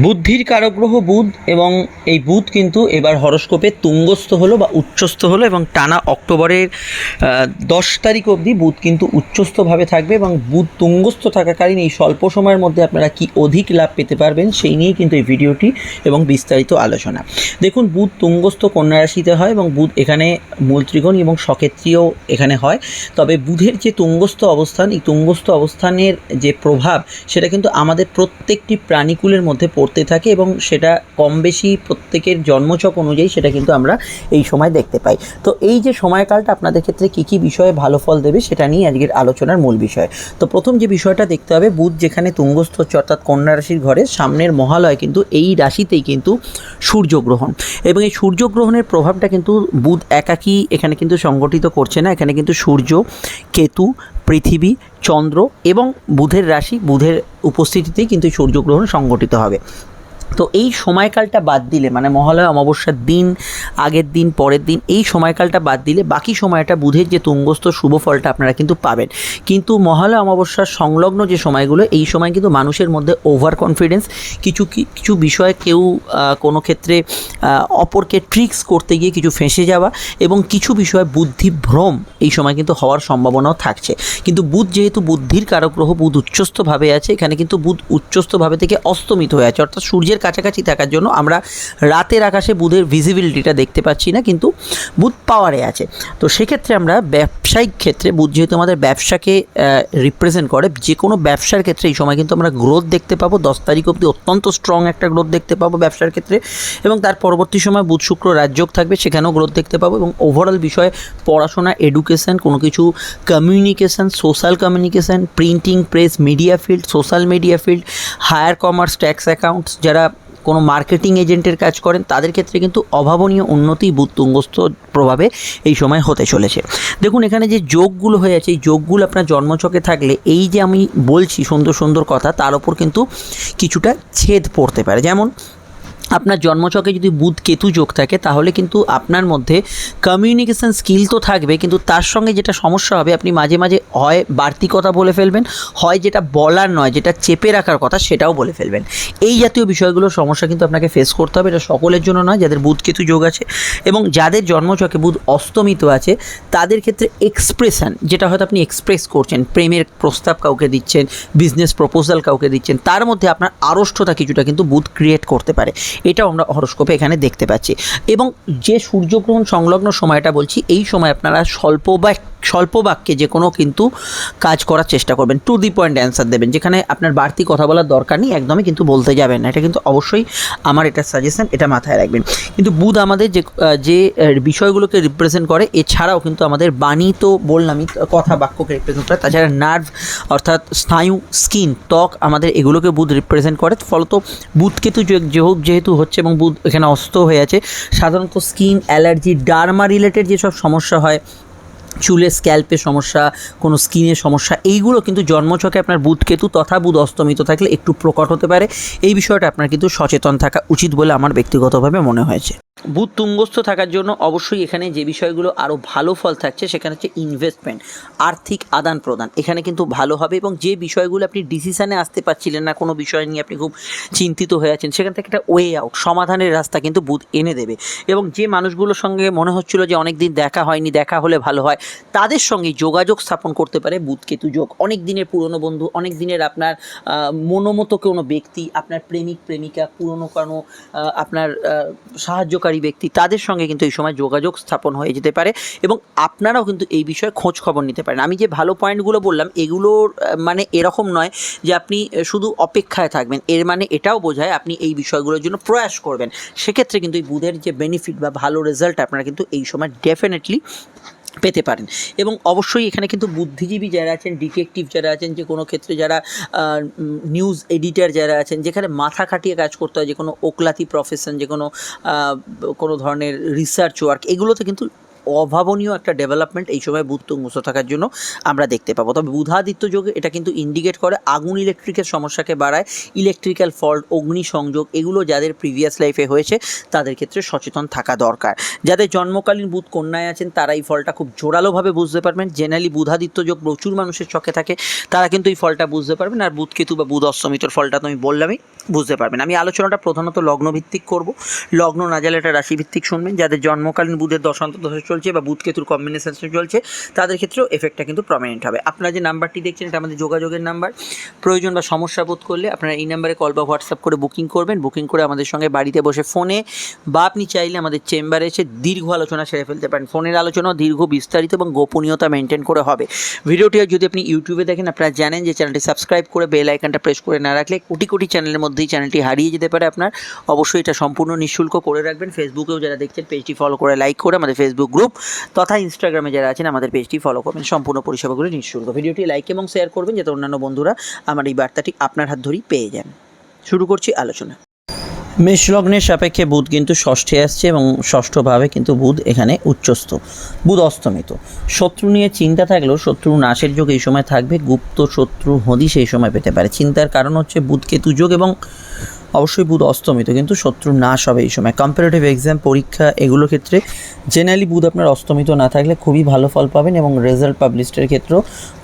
বুদ্ধির কারগ্রহ বুধ এবং এই বুধ কিন্তু এবার হরস্কোপে তুঙ্গস্থ হলো বা উচ্চস্থ হলো এবং টানা অক্টোবরের দশ তারিখ অবধি বুধ কিন্তু উচ্চস্থভাবে থাকবে এবং বুধ তুঙ্গস্থ থাকাকালীন এই স্বল্প সময়ের মধ্যে আপনারা কি অধিক লাভ পেতে পারবেন সেই নিয়েই কিন্তু এই ভিডিওটি এবং বিস্তারিত আলোচনা। দেখুন, বুধ তুঙ্গস্থ কন্যা রাশিতে হয় এবং বুধ এখানে মূল এবং সক্ষেত্রীয় এখানে হয়। তবে বুধের যে তুঙ্গস্থ অবস্থান, এই তুঙ্গস্থ অবস্থানের যে প্রভাব, সেটা কিন্তু আমাদের প্রত্যেকটি প্রাণীকুলের মধ্যে পড়তে থাকে এবং সেটা কম বেশি প্রত্যেকের জন্মছক অনুযায়ী সেটা কিন্তু আমরা এই সময় দেখতে পাই। তো এই যে সময়কালটা আপনাদের ক্ষেত্রে কী কী বিষয়ে ভালো ফল দেবে সেটা নিয়ে আজকের আলোচনার মূল বিষয়। তো প্রথম যে বিষয়টা দেখতে হবে, বুধ যেখানে তুঙ্গস্থ হচ্ছে অর্থাৎ কন্যা রাশির ঘরে, সামনের মহালয় কিন্তু এই রাশিতেই কিন্তু সূর্যগ্রহণ। এবং এই সূর্যগ্রহণের প্রভাবটা কিন্তু বুধ একাকী এখানে কিন্তু সংগঠিত করছে না, এখানে কিন্তু সূর্য, কেতু পৃথিবী চন্দ্র এবং বুধের রাশি বুধের উপস্থিতিতেই কিন্তু সূর্যগ্রহণ সংগঠিত হবে। তো এই সময়কালটা বাদ দিলে মানে মহালয়া অমাবস্যার দিন, আগের দিন, পরের দিন, এই সময়কালটা বাদ দিলে বাকি সময়টা বুধের যে তুঙ্গস্থ শুভ ফলটা আপনারা কিন্তু পাবেন। কিন্তু মহালয়া অমাবস্যার সংলগ্ন যে সময়গুলো, এই সময় কিন্তু মানুষের মধ্যে ওভার কনফিডেন্স কিছু কিছু বিষয়ে কেউ কোনো ক্ষেত্রে অপরকে ট্রিক্স করতে গিয়ে কিছু ফেঁসে যাওয়া এবং কিছু বিষয়ে বুদ্ধিভ্রম এই সময় কিন্তু হওয়ার সম্ভাবনাও থাকছে। কিন্তু বুধ যেহেতু বুদ্ধির কারক গ্রহ বুধ উচ্চস্থভাবে আছে, এখানে কিন্তু বুধ উচ্চস্থভাবে থেকে অস্তমিত হয়ে আছে, অর্থাৎ সূর্যের কাছাকাছি থাকার জন্য আমরা রাতের আকাশে বুধের ভিজিবিলিটিটা দেখতে পাচ্ছি না, কিন্তু বুধ পাওয়ারে আছে। তো সেক্ষেত্রে আমরা ব্যবসায়িক ক্ষেত্রে, বুধ যেহেতু আমাদের ব্যবসাকে রিপ্রেজেন্ট করে যে কোনো ব্যবসার ক্ষেত্রে এই সময় কিন্তু আমরা গ্রোথ দেখতে পাবো। দশ তারিখ অবধি অত্যন্ত স্ট্রং একটা গ্রোথ দেখতে পাবো ব্যবসার ক্ষেত্রে এবং তার পরবর্তী সময় বুধ শুক্র রাজযোগ থাকবে, সেখানেও গ্রোথ দেখতে পাবো এবং ওভারঅল বিষয়ে পড়াশোনা এডুকেশন কোনো কিছু communication social communication printing press media field social media field higher commerce tax accounts যারা কোনো মার্কেটিং এজেন্টের কাজ করেন, তাদের ক্ষেত্রে কিন্তু অভাবনীয় উন্নতি বুধ তুঙ্গস্থ প্রভাবে এই সময় হতে চলেছে। দেখুন, এখানে যে যোগগুলো হয়ে আছে, এই যোগগুলো আপনার জন্মছকে থাকলে এই যে আমি বলছি সুন্দর সুন্দর কথা, তার ওপর কিন্তু কিছুটা ছেদ পড়তে পারে। যেমন আপনার জন্মচকে যদি বুধ কেতু যোগ থাকে, তাহলে কিন্তু আপনার মধ্যে কমিউনিকেশন স্কিল তো থাকবে, কিন্তু তার সঙ্গে যেটা সমস্যা হবে, আপনি মাঝে মাঝে হয় বাড়তি কথা বলে ফেলবেন, হয় যেটা বলার নয়, যেটা চেপে রাখার কথা সেটাও বলে ফেলবেন। এই জাতীয় বিষয়গুলোর সমস্যা কিন্তু আপনাকে ফেস করতে হবে, এটা সকলের জন্য নয়, যাদের বুধ কেতু যোগ আছে এবং যাদের জন্মচকে বুধ অস্তমিত আছে, তাদের ক্ষেত্রে এক্সপ্রেশন যেটা হয়তো আপনি এক্সপ্রেস করছেন, প্রেমের প্রস্তাব কাউকে দিচ্ছেন বিজনেস প্রপোজাল কাউকে দিচ্ছেন, তার মধ্যে আপনার আড়ষ্টতা কিছুটা কিন্তু বুধ ক্রিয়েট করতে পারে। এটাও আমরা হরস্কোপে এখানে দেখতে পাচ্ছি। এবং যে সূর্যগ্রহণ সংলগ্ন সময়টা বলছি, এই সময় আপনারা স্বল্প বা স্বল্প বাক্যে যে কোনো কিন্তু কাজ করার চেষ্টা করবেন। টু দি পয়েন্ট অ্যান্সার দেবেন, যেখানে আপনার বাড়তি কথা বলার দরকার নেই, একদমই কিন্তু বলতে যাবেন না। এটা কিন্তু অবশ্যই আমার এটা সাজেশন এটা মাথায় রাখবেন। কিন্তু বুধ আমাদের যে যে বিষয়গুলোকে রিপ্রেজেন্ট করে, এছাড়াও কিন্তু আমাদের বাণী তো বললামই কথা বাক্যকে রিপ্রেজেন্ট করে, তাছাড়া নার্ভ অর্থাৎ স্নায়ু স্কিন ত্বক আমাদের এগুলোকে বুধ রিপ্রেজেন্ট করে। ফলত বুধ কেতু যে- যেহেতু যেহেতু হচ্ছে এবং বুধ এখানে অস্ত হয়ে আছে, সাধারণত স্কিন অ্যালার্জি ডার্মা রিলেটেড যেসব সমস্যা হয় চুলের স্ক্যাল্পের সমস্যা, কোনো স্কিনের সমস্যা, এইগুলো কিন্তু জন্মছকে আপনার বুধ কেতু তথা বুধ অস্তমিত থাকলে একটু প্রকট হতে পারে। এই বিষয়টা আপনার কিন্তু সচেতন থাকা উচিত বলে আমার ব্যক্তিগতভাবে মনে হয়েছে। বুধ তুঙ্গস্থ থাকার জন্য অবশ্যই এখানে যে বিষয়গুলো আরও ভালো ফল থাকছে সেখানে হচ্ছে ইনভেস্টমেন্ট আর্থিক আদান প্রদান। এখানে কিন্তু ভালো হবে এবং যে বিষয়গুলো আপনি ডিসিশানে আসতে পারছিলেন না, কোনো বিষয় নিয়ে আপনি খুব চিন্তিত হয়ে আছেন, সেখান থেকে একটা ওয়ে আউট সমাধানের রাস্তা কিন্তু বুধ এনে দেবে। এবং যে মানুষগুলোর সঙ্গে মনে হচ্ছিল যে অনেক দিন দেখা হয়নি, দেখা হলে ভালো হয় তাদের সঙ্গে যোগাযোগ স্থাপন করতে পারে বুধকেতু যোগ। অনেক দিনের পুরনো বন্ধু, অনেক দিনের আপনার মনোমতো কোনো ব্যক্তি, আপনার প্রেমিক, প্রেমিকা, পুরনো কোনো আপনার সাহায্যকারী ব্যক্তি, তাদের সঙ্গে কিন্তু এই সময় যোগাযোগ স্থাপন হয়ে যেতে পারে এবং আপনারাও কিন্তু এই বিষয়ে খোঁজ খবর নিতে পারেন। আমি যে ভালো পয়েন্টগুলো বললাম, এগুলোর মানে এরকম নয় যে আপনি শুধু অপেক্ষায় থাকবেন। এর মানে এটাও বোঝায় আপনি এই বিষয়গুলোর জন্য প্রয়াস করবেন। সেক্ষেত্রে কিন্তু এই বুধের যে বেনিফিট বা ভালো রেজাল্ট আপনারা কিন্তু এই সময় ডেফিনেটলি পেতে পারেন। এবং অবশ্যই এখানে কিন্তু বুদ্ধিজীবী যারা আছেন ডিটেকটিভ যারা আছেন, যে কোনো ক্ষেত্রে যারা নিউজ এডিটার যারা আছেন, যেখানে মাথা খাটিয়ে কাজ করতে হয়, যে কোনো ওকলাতি প্রফেশন যে কোনো কোনো ধরনের রিসার্চ ওয়ার্ক এগুলোতে কিন্তু অভাবনীয় একটা ডেভেলপমেন্ট এই সময় বুধ তুঙ্গস্থ থাকার জন্য আমরা দেখতে পাবো। তবে বুধাদিত্য যোগে এটা কিন্তু ইন্ডিকেট করে আগুন ইলেকট্রিকের সমস্যাকে বাড়ায় ইলেকট্রিক্যাল ফল্ট অগ্নি সংযোগ এগুলো যাদের প্রিভিয়াস লাইফে হয়েছে তাদের ক্ষেত্রে সচেতন থাকা দরকার। যাদের জন্মকালীন বুধ কন্যায় আছেন তারা এই ফলটা খুব জোরালোভাবে বুঝতে পারবেন। জেনারেলি বুধাদিত্য যোগ প্রচুর মানুষের চোখে থাকে, তারা কিন্তু এই ফলটা বুঝতে পারবেন। আর বুধ কেতু বা বুধ অস্তমিতর ফলটা তো আমি বললামই, বুঝতে পারবেন। আমি আলোচনাটা প্রধানত লগ্নভিত্তিক করব। লগ্ন না জানলে এটা রাশিভিত্তিক শুনবেন। যাদের জন্মকালীন বুধের দশান্ত দশা চলছে বা বুধ কেতুর কম্বিনেশন চলছে, তাদের ক্ষেত্রেও এফেক্টটা কিন্তু প্রমিনেন্ট হবে। আপনারা যে নাম্বারটি দেখছেন, এটা আমাদের যোগাযোগের নাম্বার। প্রয়োজন বা সমস্যা বোধ করলে আপনারা এই নাম্বারে কল বা হোয়াটসঅ্যাপ করে বুকিং করবেন। বুকিং করে আমাদের সঙ্গে বাড়িতে বসে ফোনে বা আপনি চাইলে আমাদের চেম্বারে এসে দীর্ঘ আলোচনা সেরে ফেলতে পারেন। ফোনের আলোচনা দীর্ঘ, বিস্তারিত এবং গোপনীয়তা মেনটেন করে হবে। ভিডিওটি যদি আপনি ইউটিউবে দেখেন, আপনারা জানেন যে চ্যানেলটি সাবস্ক্রাইব করে বেল আইকনটা প্রেস করে না রাখলে কোটি কোটি চ্যানেলের মধ্যেই চ্যানেলটি হারিয়ে যেতে পারে আপনার। অবশ্যই এটা সম্পূর্ণ নিঃশুল্ক করে রাখবেন। ফেসবুকেও যারা দেখছেন পেজটি ফলো করে লাইক করে আমাদের ফেসবুক গ্রুপ তথা ইনস্টাগ্রামে যারা আছেন, আমাদের পেজটি ফলো করবেন। সম্পূর্ণ পরিষেবাগুলি নিঃশুল্ক ভিডিওটি লাইক এবং শেয়ার করবেন, যাতে অন্যান্য বন্ধুরা আমার এই বার্তাটি আপনার হাত ধরেই পেয়ে যান। শুরু করছি আলোচনা। মেষ লগ্নের সাপেক্ষে বুধ কিন্তু ষষ্ঠে আসছে এবং ষষ্ঠভাবে কিন্তু বুধ এখানে উচ্চস্থ। বুধ অস্তমিত শত্রু নিয়ে চিন্তা থাকলেও শত্রু নাশের যোগ এই সময় থাকবে। গুপ্ত শত্রু হদি সেই সময় পেতে পারে। চিন্তার কারণ হচ্ছে বুধ কেতু যোগ এবং অবশ্যই বুধ অস্তমিত, কিন্তু শত্রু নাশ হবে এই সময়। কম্পারেটিভ এক্সাম পরীক্ষা এগুলোর ক্ষেত্রে জেনারেলি বুধ আপনার অস্তমিত না থাকলে খুবই ভালো ফল পাবেন এবং রেজাল্ট পাবলিস্টের ক্ষেত্রেও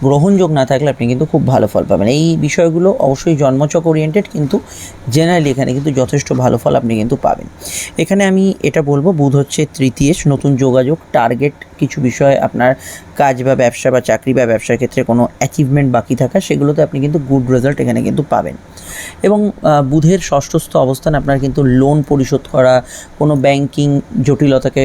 গ্রহণযোগ না থাকলে আপনি কিন্তু খুব ভালো ফল পাবেন। এই বিষয়গুলো অবশ্যই জন্মচক ওরিয়েন্টেড কিন্তু জেনারেলি এখানে কিন্তু যথেষ্ট ভালো ফল আপনি কিন্তু পাবেন। এখানে আমি এটা বলব, বুধ হচ্ছে তৃতীয়, নতুন যোগাযোগ টার্গেট কিছু বিষয়ে আপনার কাজ বা ব্যবসা বা চাকরি বা ব্যবসার ক্ষেত্রে কোনো অ্যাচিভমেন্ট বাকি থাকা, সেগুলোতে আপনি কিন্তু গুড রেজাল্ট এখানে কিন্তু পাবেন। এবং বুধের ষষ্ঠস্থ অবস্থান আপনার কিন্তু লোন পরিশোধ করা, কোনো ব্যাংকিং জটিলতাকে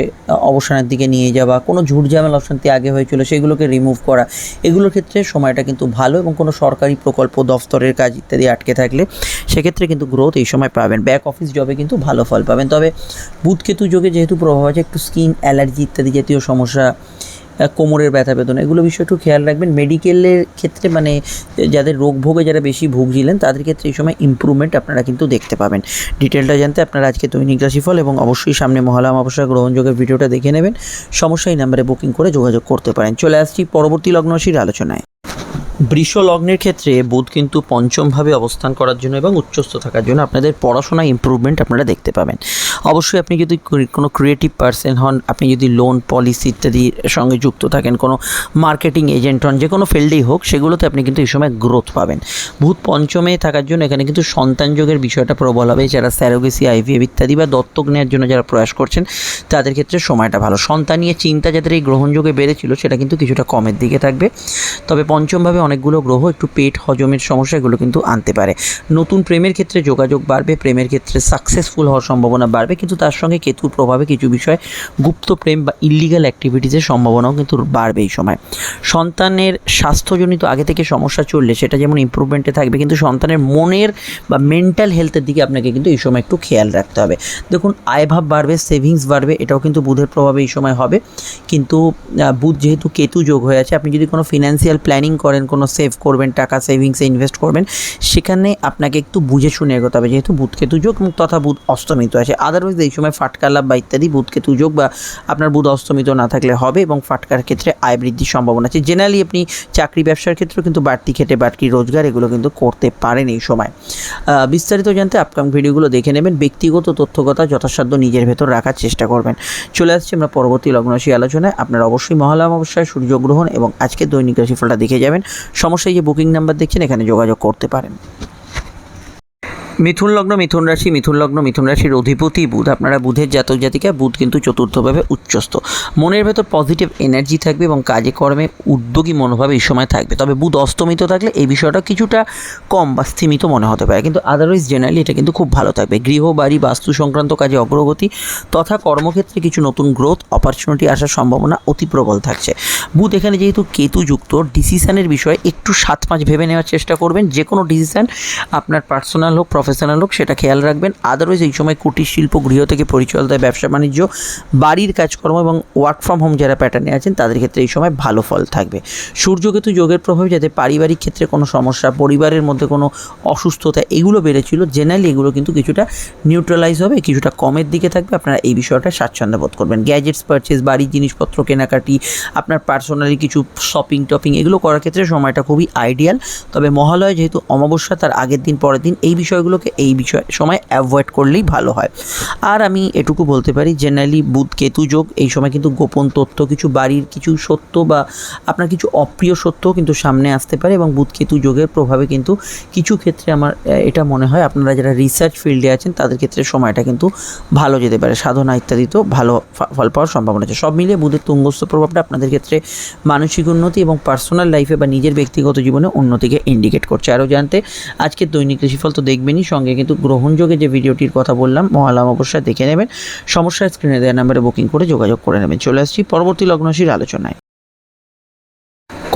অবসানের দিকে নিয়ে যাওয়া, কোনো ঝুটঝামেলা অশান্তি আগে হয়েছিল সেগুলোকে রিমুভ করা, এগুলোর ক্ষেত্রে সময়টা কিন্তু ভালো এবং কোনো সরকারি প্রকল্প দফতরের কাজ ইত্যাদি আটকে থাকলে সেক্ষেত্রে কিন্তু গ্রোথ এই সময় পাবেন। ব্যাক অফিস জবে কিন্তু ভালো ফল পাবেন। তবে বুধকেতু যোগে যেহেতু প্রভাব আছে, একটু স্কিন অ্যালার্জি ইত্যাদি জাতীয় সমস্যা কোমরের ব্যথা বেদনা, এগুলো বিষয় একটু খেয়াল রাখবেন। মেডিকেলের ক্ষেত্রে মানে যাদের রোগ ভোগে যারা বেশি ভুগছিলেন, তাদের ক্ষেত্রে এই সময় ইম্প্রুভমেন্ট আপনারা কিন্তু দেখতে পাবেন। ডিটেলটা জানতে আপনারা আজকে দৈনিক রাশিফল এবং অবশ্যই সামনে মহালা অমাবস্যা গ্রহণযোগের ভিডিওটা দেখে নেবেন। সমস্যা এই নাম্বারে বুকিং করে যোগাযোগ করতে পারেন। চলে আসছি পরবর্তী লগ্নশীর আলোচনায়। বৃষ লগ্নের ক্ষেত্রে বুধ কিন্তু পঞ্চমভাবে অবস্থান করার জন্য এবং উচ্চস্থ থাকার জন্য আপনাদের পড়াশোনায় ইমপ্রুভমেন্ট আপনারা দেখতে পাবেন। অবশ্যই আপনি যদি কোনো ক্রিয়েটিভ পার্সন হন, আপনি যদি লোন পলিসি ইত্যাদির সঙ্গে যুক্ত থাকেন, কোনো মার্কেটিং এজেন্ট হন, যে কোনো ফিল্ডেই হোক, সেগুলোতে আপনি কিন্তু এই সময় গ্রোথ পাবেন। ভূত পঞ্চমে থাকার জন্য এখানে কিন্তু সন্তান যোগের বিষয়টা প্রবল হবে। যারা স্যারোগেসি আইভিএফ ইত্যাদি বা দত্তক নেওয়ার জন্য যারা প্রয়াস করছেন, তাদের ক্ষেত্রে সময়টা ভালো। সন্তান নিয়ে চিন্তা যাদের এই গ্রহণযোগে বেড়েছিল, সেটা কিন্তু কিছুটা কমের দিকে থাকবে। তবে পঞ্চমভাবে অনেকগুলো গ্রহ একটু পেট হজমের সমস্যা এগুলো কিন্তু আনতে পারে। নতুন প্রেমের ক্ষেত্রে যোগাযোগ বাড়বে, প্রেমের ক্ষেত্রে সাকসেসফুল হওয়ার সম্ভাবনা বাড়বে, কিন্তু তার সঙ্গে কেতুর প্রভাবে কিছু বিষয় গুপ্ত প্রেম বা ইলিগাল অ্যাক্টিভিটিসের সম্ভাবনাও কিন্তু বাড়বে এই সময়। সন্তানের স্বাস্থ্যজনিত আগে থেকে সমস্যা চললে সেটা যেমন ইম্প্রুভমেন্টে থাকবে, কিন্তু সন্তানের মনের বা মেন্টাল হেলথের দিকে আপনাকে কিন্তু এই সময় একটু খেয়াল রাখতে হবে। দেখুন আয়ভাব বাড়বে সেভিংস বাড়বে, এটাও কিন্তু বুধের প্রভাবে এই সময় হবে। কিন্তু বুধ যেহেতু কেতু যোগ হয়ে আছে, আপনি যদি কোনো ফিনান্সিয়াল প্ল্যানিং করেন কোনো সেভ করবেন, টাকা সেভিংসে ইনভেস্ট করবেন, সেখানে আপনাকে একটু বুঝে শুনে এগোতে হবে। যেহেতু বুধ কেতু যোগ তথা বুধ অস্তমিত আছে। আদারওয়াইজ এই সময় ফাটকা লাভ বা ইত্যাদি বুধ কেতু যোগ বা আপনার বুধ অস্তমিত না থাকলে হবে এবং ফাটকার ক্ষেত্রে আয় বৃদ্ধির সম্ভাবনা আছে। জেনারেলি আপনি চাকরি ব্যবসার ক্ষেত্রেও কিন্তু বাড়তি খেটে বাড়তি রোজগার এগুলো কিন্তু করতে পারেন এই সময়। বিস্তারিত জানতে আপকাম ভিডিওগুলো দেখে নেবেন। ব্যক্তিগত তথ্যকতা যথাসাধ্য নিজের ভেতর রাখার চেষ্টা করবেন। চলে আসছি আমরা পরবর্তী লগ্নরাশি আলোচনায়। আপনারা অবশ্যই মহালয়া অমাবস্যায় সূর্যগ্রহণ এবং আজকে দৈনিক রাশিফলটা দেখে যাবেন। সমস্যায় যে বুকিং নাম্বার দেখছেন এখানে যোগাযোগ করতে পারেন। মিথুন লগ্ন, মিথুন রাশি, মিথুন লগ্ন, মিথুন রাশির অধিপতি বুধ। আপনারা বুধের জাতক জাতিকা, বুধ কিন্তু চতুর্থভাবে উচ্চস্থ। মনের ভেতর পজিটিভ এনার্জি থাকবে এবং কাজে কর্মে উদ্যোগী মনোভাব এই সময় থাকবে। তবে বুধ অস্তমিত থাকলে এই বিষয়টা কিছুটা কম বা স্থিমিত মনে হতে পারে। কিন্তু আদারওয়াইজ জেনারেলি এটা কিন্তু খুব ভালো থাকবে। গৃহ, বাড়ি, বাস্তু সংক্রান্ত কাজে অগ্রগতি তথা কর্মক্ষেত্রে কিছু নতুন গ্রোথ অপরচুনিটি আসার সম্ভাবনা অতি প্রবল থাকছে। বুধ এখানে যেহেতু কেতু যুক্ত ডিসিশনের বিষয়ে একটু সাত পাঁচ ভেবে নেওয়ার চেষ্টা করবেন। যে কোনো ডিসিশন আপনার পার্সোনাল হোক প্রফেশনাল হোক সেটা খেয়াল রাখবেন। আদারওয়াইজ এই সময় কুটির শিল্প গৃহ থেকে পরিচালিত ব্যবসা বাণিজ্য, বাড়ির কাজকর্ম এবং ওয়ার্ক ফ্রম হোম যারা প্যাটার্নে আছেন, তাদের ক্ষেত্রে এই সময় ভালো ফল থাকবে। সূর্যকেতু যোগের প্রভাবে যাতে পারিবারিক ক্ষেত্রে কোনো সমস্যা, পরিবারের মধ্যে কোনো অসুস্থতা, এগুলো বেড়েছিল জেনারেলি এগুলো কিন্তু কিছুটা নিউট্রালাইজ হবে, কিছুটা কমের দিকে থাকবে। আপনারা এই বিষয়টা স্বাচ্ছন্দ্য বোধ করবেন। গ্যাজেটস পারচেস বাড়ির জিনিসপত্র কেনাকাটি, আপনার পার্সোনালি কিছু শপিং টপিং এগুলো করার ক্ষেত্রে সময়টা খুবই আইডিয়াল তবে মহালয় যেহেতু অমাবস্যা, তার আগের দিন, পরের দিন, এই বিষয়গুলোকে এই বিষয়, সময় অ্যাভয়েড করলেই ভালো হয়। আর আমি এটুকু বলতে পারি জেনারেলি বুধ, কেতু, যোগ, এই সময় কিন্তু গোপন তথ্য, কিছু বাড়ির কিছু সত্য বা আপনার কিছু অপ্রিয় সত্য কিন্তু সামনে আসতে পারে এবং বুধ, কেতু, যোগের প্রভাবে কিন্তু কিছু ক্ষেত্রে আমার এটা মনে হয় আপনারা যারা রিসার্চ ফিল্ডে আছেন তাদের ক্ষেত্রে সময়টা কিন্তু ভালো যেতে পারে। সাধনা ইত্যাদিতেও ভালো ফল পাওয়ার সম্ভাবনা আছে। সব মিলিয়ে বুধের তুঙ্গস্থ প্রভাবটা আপনাদের ক্ষেত্রে মানসিক উন্নতি এবং পার্সোনাল লাইফে বা নিজের ব্যক্তিগত জীবনে উন্নতিকে ইন্ডিকেট করছে। আরও জানতে আজকের দৈনিক কৃষিফল তো দেখবেনই সঙ্গে কিন্তু গ্রহণযোগে যে ভিডিওটির কথা বললাম, মহালাম অবশ্যই দেখে নেবেন। সমস্যা স্ক্রিনে দেওয়া নাম্বারে বুকিং করে যোগাযোগ করে নেবেন। চলে আসছি পরবর্তী লগ্নশীর আলোচনায়।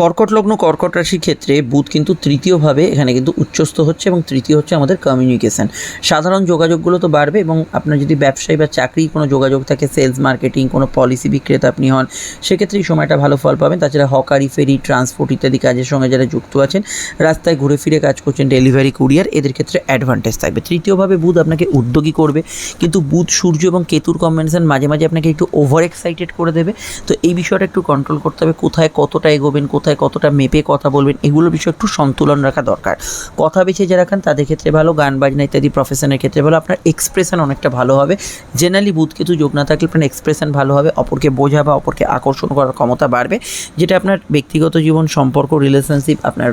কর্কট লগ্ন, কর্কট রাশির ক্ষেত্রে বুধ কিন্তু তৃতীয়ভাবে এখানে কিন্তু উচ্চস্থ হচ্ছে এবং তৃতীয় হচ্ছে আমাদের কমিউনিকেশন সাধারণ যোগাযোগগুলো তো বাড়বে এবং আপনার যদি ব্যবসায়ী বা চাকরি কোনো যোগাযোগ থাকে সেলস মার্কেটিং কোনো পলিসি বিক্রেতা আপনি হন, সেক্ষেত্রে এই সময়টা ভালো ফল পাবেন। তাছাড়া হকারি, ফেরি ট্রান্সপোর্ট ইত্যাদি কাজের সঙ্গে যারা যুক্ত আছেন, রাস্তায় ঘুরে ফিরে কাজ করছেন ডেলিভারি কুরিয়ার এদের ক্ষেত্রে অ্যাডভান্টেজ থাকবে। তৃতীয়ভাবে বুধ আপনাকে উদ্যোগী করবে, কিন্তু বুধ, সূর্য এবং কেতুর কম্বিনেশন মাঝে মাঝে আপনাকে একটু ওভার এক্সাইটেড করে দেবে। তো এই বিষয়টা একটু কন্ট্রোল করতে হবে, কোথায় কতটা এগোবেন, কোথায় কতটা মেপে কথা বলবেন এগুলোর বিষয়ে একটু সন্তুলন রাখা দরকার। কথা বেছে যারা খান তাদের ক্ষেত্রে ভালো, গান বাজনা ইত্যাদি প্রফেশনের ক্ষেত্রে ভালো, আপনার এক্সপ্রেশন অনেকটা ভালো হবে। জেনারেলি বুধ যোগ না থাকলে আপনার এক্সপ্রেশন ভালো হবে, অপরকে বোঝা বা অপরকে আকর্ষণ করার ক্ষমতা বাড়বে, যেটা আপনার ব্যক্তিগত জীবন, সম্পর্ক রিলেশনশিপ আপনার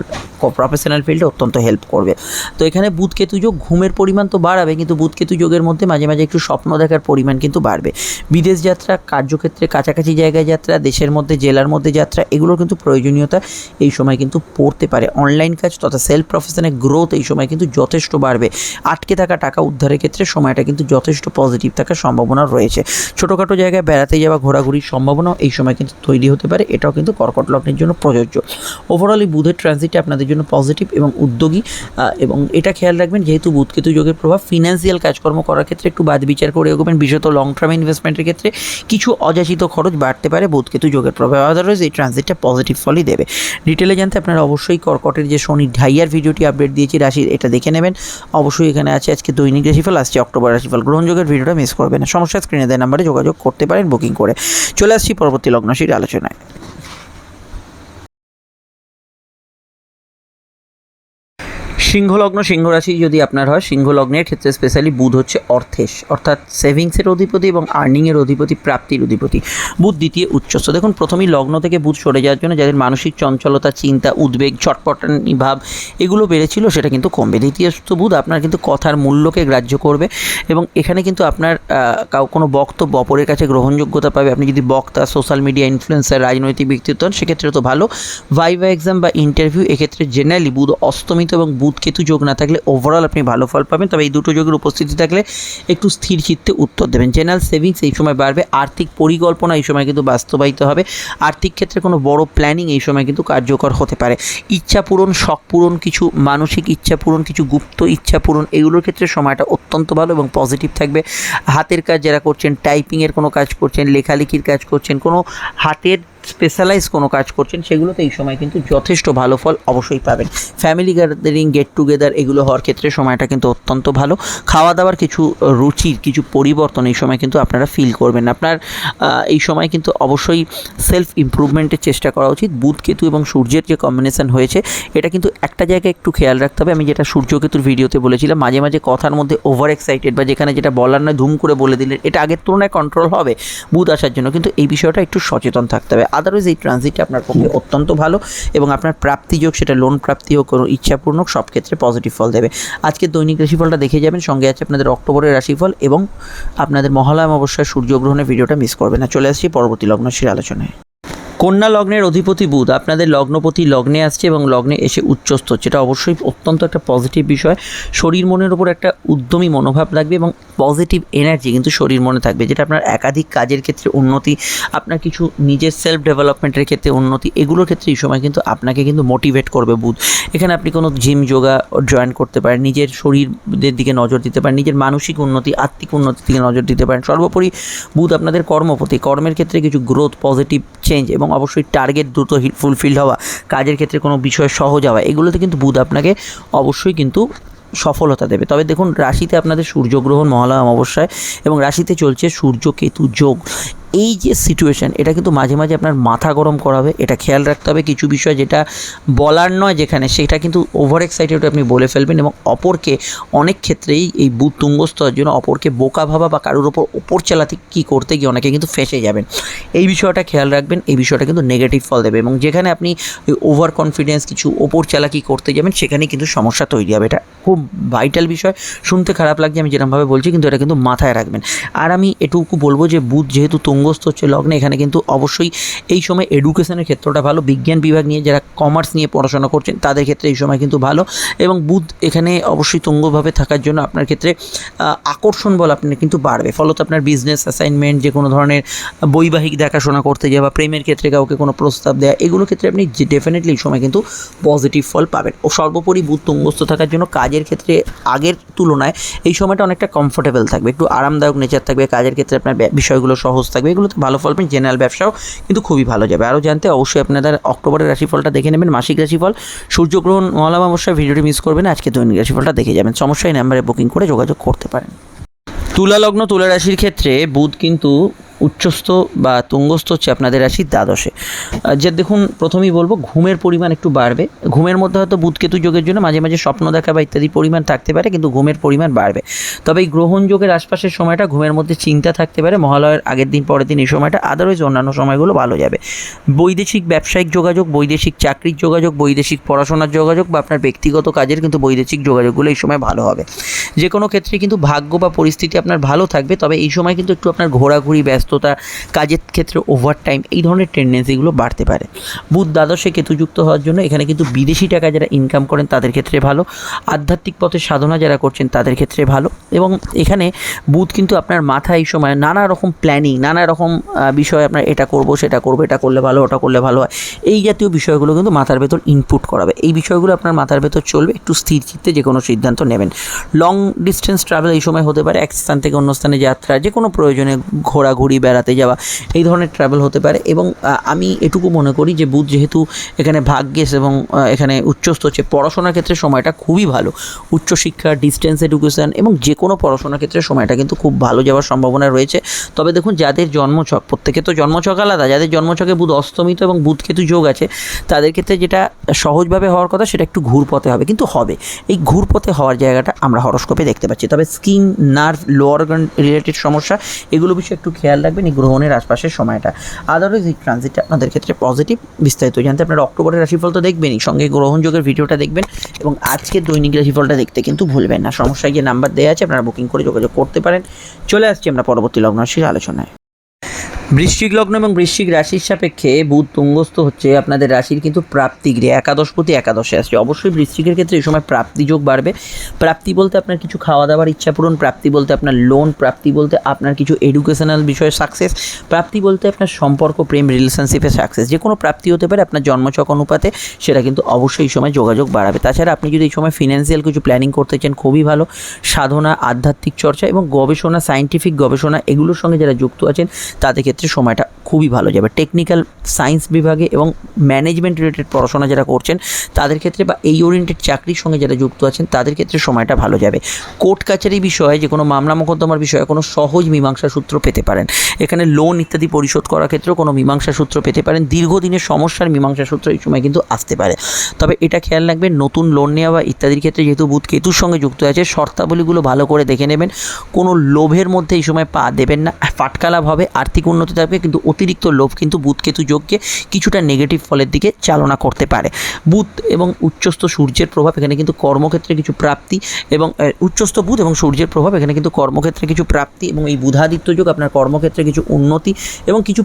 প্রফেশনাল ফিল্ডে অত্যন্ত হেল্প করবে। তো এখানে বুধ কেতু যোগ ঘুমের পরিমাণ তো বাড়াবে, কিন্তু বুধ কেতু যোগের মধ্যে মাঝে মাঝে একটু স্বপ্ন দেখার পরিমাণ কিন্তু বাড়বে। বিদেশ যাত্রা, কার্যক্ষেত্রে কাছাকাছি জায়গায় যাত্রা, দেশের মধ্যে, জেলার মধ্যে যাত্রা, এগুলোর কিন্তু প্রয়োজনীয়তা এই সময় কিন্তু পড়তে পারে। অনলাইন কাজ তথা সেলফ প্রফেশনের গ্রোথ এই সময় কিন্তু যথেষ্ট বাড়বে। আটকে থাকা টাকা উদ্ধারের ক্ষেত্রে সময়টা কিন্তু যথেষ্ট পজিটিভ থাকার সম্ভাবনা রয়েছে। ছোটোখাটো জায়গায় বেড়াতে যাওয়া, ঘোরাঘুরির সম্ভাবনাও এই সময় কিন্তু তৈরি হতে পারে। এটাও কিন্তু কর্কট লগ্নের জন্য প্রযোজ্য। ওভারঅল এই বুধের ট্রানজিটটা আপনাদের জন্য পজিটিভ এবং উদ্যোগী এবং এটা খেয়াল রাখবেন, যেহেতু বুধকেতু যোগের প্রভাব ফিনান্সিয়াল কাজকর্ম করার ক্ষেত্রে একটু বাদ বিচার করে এগোবেন। বিশেষত লং টার্ম ইনভেস্টমেন্টের ক্ষেত্রে কিছু অযাচিত খরচ বাড়তে পারে বুধকেতু যোগের প্রভাব। আদারওয়াইজ এই ট্রানজিটটা পজিটিভ ফলই দেবে। ডিটেলে জানতে আপনারা অবশ্যই কর্কটের যে শনি ঢাইয়ার ভিডিওটি আপডেট দিয়েছি, রাশির, এটা দেখে নেবেন। অবশ্যই এখানে আছে আজকে দৈনিক রাশিফল, আসছে অক্টোবর রাশিফল। গ্রহণযোগের ভিডিওটা মিস করবেন না। সমস্যা স্ক্রিনে দেয় নাম্বারে যোগাযোগ করতে পারেন বুকিং করে। চলে আসছি পরবর্তী লগ্নশীর আলোচনায়। সিংহলগ্ন সিংহ রাশি যদি আপনার হয় সিংহ লগ্নের ক্ষেত্রে স্পেশালি বুধ হচ্ছে অর্থেশ, অর্থাৎ সেভিংসের অধিপতি এবং আর্নিংয়ের অধিপতি, প্রাপ্তির অধিপতি। বুধ দ্বিতীয় উচ্চস্থ। দেখুন, প্রথমেই লগ্ন থেকে বুধ সরে যাওয়ার জন্য যাদের মানসিক চঞ্চলতা, চিন্তা, উদ্বেগ ছটপটানি ভাব এগুলো বেড়েছিল, সেটা কিন্তু কমবে। দ্বিতীয়স্থ বুধ আপনার কিন্তু কথার মূল্যকে গ্রাহ্য করবে এবং এখানে কিন্তু আপনার কাউ, কোনো বক্তব্য অপরের কাছে গ্রহণযোগ্যতা পাবে। আপনি যদি বক্তা সোশ্যাল মিডিয়া ইনফ্লুয়েন্সার রাজনৈতিক ব্যক্তিত্ব সেক্ষেত্রে তো ভালো। ভাইভা এক্সাম বা ইন্টারভিউ এক্ষেত্রে জেনারেলি বুধ অস্তমিত এবং বুধ কেতু যোগ না থাকলে ওভারঅল আপনি ভালো ফল পাবেন। তবে এই দুটো যোগের উপস্থিতি থাকলে একটু স্থির চিত্তে উত্তর দেবেন। জেনারেল সেভিংস এই সময় বাড়বে। আর্থিক পরিকল্পনা এই সময় কিন্তু বাস্তবায়িত হবে। আর্থিক ক্ষেত্রে কোনো বড় প্ল্যানিং এই সময় কিন্তু কার্যকর হতে পারে। ইচ্ছা পূরণ, শখ পূরণ, কিছু মানসিক ইচ্ছা পূরণ, কিছু গুপ্ত ইচ্ছা পূরণ, এগুলোর ক্ষেত্রে সময়টা অত্যন্ত ভালো এবং পজিটিভ থাকবে। হাতের কাজ যারা করছেন টাইপিংয়ের কোনো কাজ করছেন, লেখালেখির কাজ করছেন, কোনো হাতের স্পেশালাইজ কোনো কাজ করছেন, সেগুলোতে এই সময় কিন্তু যথেষ্ট ভালো ফল অবশ্যই পাবেন। ফ্যামিলি গ্যাদারিং গেট টুগেদার এগুলো হওয়ার ক্ষেত্রে সময়টা কিন্তু অত্যন্ত ভালো। খাওয়া দাওয়ার কিছু রুচির, কিছু পরিবর্তন এই সময় কিন্তু আপনারা ফিল করবেন। আপনার এই সময় কিন্তু অবশ্যই সেলফ ইমপ্রুভমেন্টের চেষ্টা করা উচিত। বুধ, কেতু এবং সূর্যের যে কম্বিনেশন হয়েছে, এটা কিন্তু একটা জায়গায় একটু খেয়াল রাখতে হবে। আমি যেটা সূর্য কেতুর ভিডিওতে বলেছিলাম, মাঝে মাঝে কথার মধ্যে ওভার এক্সাইটেড বা যেখানে যেটা বলার নয়, ধুম করে বলে দিলেন, এটা আগের তুলনায় কন্ট্রোল হবে বুধ আসার জন্য। কিন্তু এই বিষয়টা একটু সচেতন থাকতে হবে। আদারওয়াইজ এই ট্রানজিটটা আপনার পক্ষে অত্যন্ত ভালো এবং আপনার প্রাপ্তি যোগ সেটা লোন প্রাপ্তি হোক কোনো ইচ্ছাপূর্ণ সব ক্ষেত্রে পজিটিভ ফল দেবে। আজকে দৈনিক রাশিফলটা দেখে যাবেন, সঙ্গে আছে আপনাদের অক্টোবরের রাশিফল এবং আপনাদের মহালয়াম অবশ্যই সূর্যগ্রহণের ভিডিওটা মিস করবে না চলে আসছি পরবর্তী লগ্নশীর আলোচনায়। কন্যা লগ্নের অধিপতি বুধ, আপনাদের লগ্নপতি লগ্নে আসছে এবং লগ্নে এসে উচ্চস্থ হচ্ছে এটা অবশ্যই অত্যন্ত একটা পজিটিভ বিষয়। শরীর মনের ওপর একটা উদ্যমী মনোভাব লাগবে এবং পজিটিভ এনার্জি কিন্তু শরীর মনে থাকবে, যেটা আপনার একাধিক কাজের ক্ষেত্রে উন্নতি, আপনার কিছু নিজের সেলফ ডেভেলপমেন্টের ক্ষেত্রে উন্নতি, এগুলোর ক্ষেত্রে এই সময় কিন্তু আপনাকে কিন্তু মোটিভেট করবে বুধ। এখানে আপনি কোনো জিম যোগা জয়েন করতে পারেন, নিজের শরীরের দিকে নজর দিতে পারেন, নিজের মানসিক উন্নতি, আত্মিক উন্নতির দিকে নজর দিতে পারেন। সর্বোপরি বুধ আপনাদের কর্মপতি, কর্মের ক্ষেত্রে কিছু গ্রোথ পজিটিভ চেঞ্জ এবং অবশ্যই টার্গেট দ্রুত ফুলফিল হওয়া, কাজের ক্ষেত্রে কোনো বিষয়ে সহজ হওয়া, এগুলোতে কিন্তু বুধ আপনাকে অবশ্যই কিন্তু সফলতা দেবে। তবে দেখুন, রাশিতে আপনাদের সূর্যগ্রহণ, মহালয়া, অমাবস্যায় এবং রাশিতে চলছে সূর্য কেতু যোগ। এই যে সিচুয়েশন এটা কিন্তু মাঝে মাঝে আপনার মাথা গরম করাবে। এটা খেয়াল রাখতে হবে। কিছু বিষয় যেটা বলার নয় যেখানে, সেটা কিন্তু ওভার এক্সাইটেড আপনি বলে ফেলবেন এবং অপরকে অনেক ক্ষেত্রেই এই বুধ তুঙ্গস্থ হওয়ার জন্য অপরকে বোকা ভাবা বা কারোর ওপর ওপর চালাতে কী করতে গিয়ে অনেকে কিন্তু ফেঁসে যাবেন। এই বিষয়টা খেয়াল রাখবেন। এই বিষয়টা কিন্তু নেগেটিভ ফল দেবে এবং যেখানে আপনি ওভার কনফিডেন্স কিছু ওপর চালাকি করতে যাবেন সেখানে কিন্তু সমস্যা তৈরি হবে। এটা খুব ভাইটাল বিষয়। শুনতে খারাপ লাগছে আমি যেরকমভাবে বলছি, কিন্তু এটা কিন্তু মাথায় রাখবেন। আর আমি এটুকু বলব যে বুধ যেহেতু তুঙ্গস্থ হচ্ছে লগ্নে। এখানে কিন্তু অবশ্যই এই সময় এডুকেশনের ক্ষেত্রটা ভালো। বিজ্ঞান বিভাগ নিয়ে যারা কমার্স নিয়ে পড়াশোনা করছেন, তাদের ক্ষেত্রে এই সময় কিন্তু ভালো। এবং বুধ এখানে অবশ্যই তুঙ্গভাবে থাকার জন্য আপনার ক্ষেত্রে আকর্ষণ বল আপনার কিন্তু বাড়বে। ফলত আপনার বিজনেস অ্যাসাইনমেন্ট যে কোনো ধরনের বৈবাহিক দেখাশোনা করতে যাওয়া বা প্রেমের ক্ষেত্রে কাউকে কোনো প্রস্তাব দেওয়া এগুলো ক্ষেত্রে আপনি ডেফিনেটলি এই সময় কিন্তু পজিটিভ ফল পাবেন। ও সর্বোপরি বুধ তুঙ্গস্থ থাকার জন্য কাজের ক্ষেত্রে আগের তুলনায় এই সময়টা অনেকটা কমফোর্টেবল থাকবে। একটু আরামদায়ক নেচার থাকবে। কাজের ক্ষেত্রে আপনার বিষয়গুলো সহজ থাকবে। এগুলোতে ভালো ফল পাবেন জেনারেল ব্যবসাও কিন্তু খুবই ভালো যাবে। আরও জানতে অবশ্যই আপনাদের অক্টোবরের রাশিফলটা দেখে নেবেন, মাসিক রাশিফল। সূর্যগ্রহণ মহালয়া অবশ্যই ভিডিওটি মিস করবেন, আজকে দৈনিক রাশিফলটা দেখে যাবেন। সমস্যায় নাম্বারে বুকিং করে যোগাযোগ করতে পারেন। তুলা লগ্ন, তুলা রাশির ক্ষেত্রে বুধ কিন্তু উচ্চস্থ বা তুঙ্গস্থ হচ্ছে আপনাদের রাশি দ্বাদশে। যে দেখুন, প্রথমেই বলব, ঘুমের পরিমাণ একটু বাড়বে। ঘুমের মধ্যে হয়তো বুধকেতু যোগের জন্য মাঝে মাঝে স্বপ্ন দেখা বা ইত্যাদি পরিমাণ থাকতে পারে, কিন্তু ঘুমের পরিমাণ বাড়বে। তবে এই গ্রহণ যোগের আশপাশের সময়টা ঘুমের মধ্যে চিন্তা থাকতে পারে। মহালয়ের আগের দিন, পরের দিন এই সময়টা আদারওয়াইজ অন্যান্য সময়গুলো ভালো যাবে। বৈদেশিক ব্যবসায়িক যোগাযোগ, বৈদেশিক চাকরির যোগাযোগ, বৈদেশিক পড়াশোনার যোগাযোগ বা আপনার ব্যক্তিগত কাজের কিন্তু বৈদেশিক যোগাযোগগুলো এই সময় ভালো হবে। যে কোনো ক্ষেত্রে কিন্তু ভাগ্য বা পরিস্থিতি আপনার ভালো থাকবে, তবে এই সময় কিন্তু একটু আপনার ঘোরাঘুরি ব্যস্ততা, কাজের ক্ষেত্রে ওভার টাইম এই ধরনের টেন্ডেন্সিগুলো বাড়তে পারে। বুধ দ্বাদশে কেতুযুক্ত হওয়ার জন্য এখানে কিন্তু বিদেশি টাকা যারা ইনকাম করেন তাদের ক্ষেত্রে ভালো। আধ্যাত্মিক পথে সাধনা যারা করছেন তাদের ক্ষেত্রে ভালো। এবং এখানে বুধ কিন্তু আপনার মাথায় এই সময় নানা রকম প্ল্যানিং নানা রকম বিষয় আপনার এটা করব, সেটা করব, এটা করলে ভালো, ওটা করলে ভালো হয়। এই জাতীয় বিষয়গুলো কিন্তু মাথার ভেতর ইনপুট করাবে। এই বিষয়গুলো আপনার মাথার ভেতর চলবে, একটু স্থির চিত্তে যে কোনো সিদ্ধান্ত নেবেন। লং ডিস্টেন্স ট্রাভেল এই সময় হতে পারে, এক স্থান থেকে অন্য স্থানে যাত্রা যে কোনো প্রয়োজনে ঘোরাঘুরি বেড়াতে যাওয়া, এই ধরনের ট্রাভেল হতে পারে। এবং আমি এটুকু মনে করি যে বুধ যেহেতু এখানে ভাগ্যেস এবং এখানে উচ্চস্থ, হচ্ছে পড়াশোনার ক্ষেত্রে সময়টা খুবই ভালো। উচ্চশিক্ষা ডিস্টেন্স এডুকেশন এবং যে কোনো পড়াশোনার ক্ষেত্রে সময়টা কিন্তু খুব ভালো যাওয়ার সম্ভাবনা রয়েছে। তবে দেখুন, যাদের জন্মছক, প্রত্যেকে তো জন্মছক আলাদা, যাদের জন্মছকে বুধ অস্তমিত এবং বুধ কেতু যোগ আছে, তাদের ক্ষেত্রে যেটা সহজভাবে হওয়ার কথা সেটা একটু ঘুরপথে হবে। কিন্তু হবে, এই ঘুরপথে হওয়ার জায়গাটা আমরা হরস্কোপে দেখতে পাচ্ছি। তবে skin nerve lower organ related সমস্যা, এগুলো বিষয়ে একটু খেয়াল রাখবেন এই গ্রহণের আশপাশের সময়টা। আদারওয়াইজ এই ট্রানজিটটা আপনাদের ক্ষেত্রে পজিটিভ বিস্তারিত জানতে আপনারা অক্টোবরের রাশিফল তো দেখবেনই। সঙ্গে গ্রহণযোগের ভিডিওটা দেখবেন এবং আজকে দৈনিক রাশিফলটা দেখতে কিন্তু ভুলবেন না। সমস্যায় যে নাম্বার দেওয়া আছে, আপনারা বুকিং করে যোগাযোগ করতে পারেন। চলে আসছি আমরা পরবর্তী লগ্ন রাশির আলোচনায়। বৃশ্চিক লগ্ন এবং বৃশ্চিক রাশির সাপেক্ষে বুধ তুঙ্গস্থ হচ্ছে আপনাদের রাশির কিন্তু প্রাপ্তি গৃহে একাদশপতি একাদশে আসছে। অবশ্যই বৃশ্চিকের ক্ষেত্রে এই সময় প্রাপ্তি যোগ বাড়বে। প্রাপ্তি বলতে আপনার কিছু খাওয়া দাওয়ার ইচ্ছা পূরণ, প্রাপ্তি বলতে আপনার লোন প্রাপ্তি বলতে আপনার কিছু এডুকেশনাল বিষয়ে সাকসেস প্রাপ্তি বলতে আপনার সম্পর্ক, প্রেম রিলেশনশিপে সাকসেস যে কোনো প্রাপ্তি হতে পারে আপনার জন্মছক অনুপাতে, সেটা কিন্তু অবশ্যই এই সময় যোগাযোগ বাড়াবে। তাছাড়া আপনি যদি এই সময় ফিনান্সিয়াল কিছু প্ল্যানিং করতে চান, খুবই ভালো। সাধনা, আধ্যাত্মিক চর্চা এবং গবেষণা সায়েন্টিফিক গবেষণা, এগুলোর সঙ্গে যারা যুক্ত আছেন, তাদের ক্ষেত্রে সময়টা। খুবই ভালো যাবে টেকনিক্যাল সায়েন্স বিভাগে এবং ম্যানেজমেন্ট রিলেটেড পড়াশোনা যারা করছেন, তাদের ক্ষেত্রে বা এই ওরিয়েন্টেড চাকরির সঙ্গে যারা যুক্ত আছেন, তাদের ক্ষেত্রে সময়টা ভালো যাবে। কোর্ট কাছারি বিষয়ে যে, কোনো মামলা মোকদ্দমার বিষয়ে কোনো সহজ মীমাংসা সূত্র পেতে পারেন। এখানে লোন ইত্যাদি পরিশোধ করার ক্ষেত্রেও কোনো মীমাংসা সূত্র পেতে পারেন। দীর্ঘদিনের সমস্যার মীমাংসা সূত্র এই সময় কিন্তু আসতে পারে। তবে এটা খেয়াল রাখবেন, নতুন লোন নেওয়া বা ইত্যাদির ক্ষেত্রে যেহেতু বুধ কেতুর সঙ্গে যুক্ত আছে, শর্তাবলীগুলো ভালো করে দেখে নেবেন। কোনো লোভের মধ্যে এই সময় পা দেবেন না। ফাটকা লাভ হবে, আর্থিক উন্নতি থাকবে, কিন্তু অতি অতিরিক্ত লোভ কিন্তু বুধ কেতু যোগকে কিছুটা নেগেটিভ ফলের দিকে চালনা করতে পারে। বুধ এবং উচ্চস্থ সূর্যের প্রভাব এখানে কিন্তু কর্মক্ষেত্রে কিছু প্রাপ্তি এবং উচ্চস্থ বুধ এবং সূর্যের প্রভাব এখানে কিন্তু কর্মক্ষেত্রে কিছু প্রাপ্তি এবং এই বুধাদিত্য যোগ আপনার কর্মক্ষেত্রে কিছু উন্নতি এবং কিছু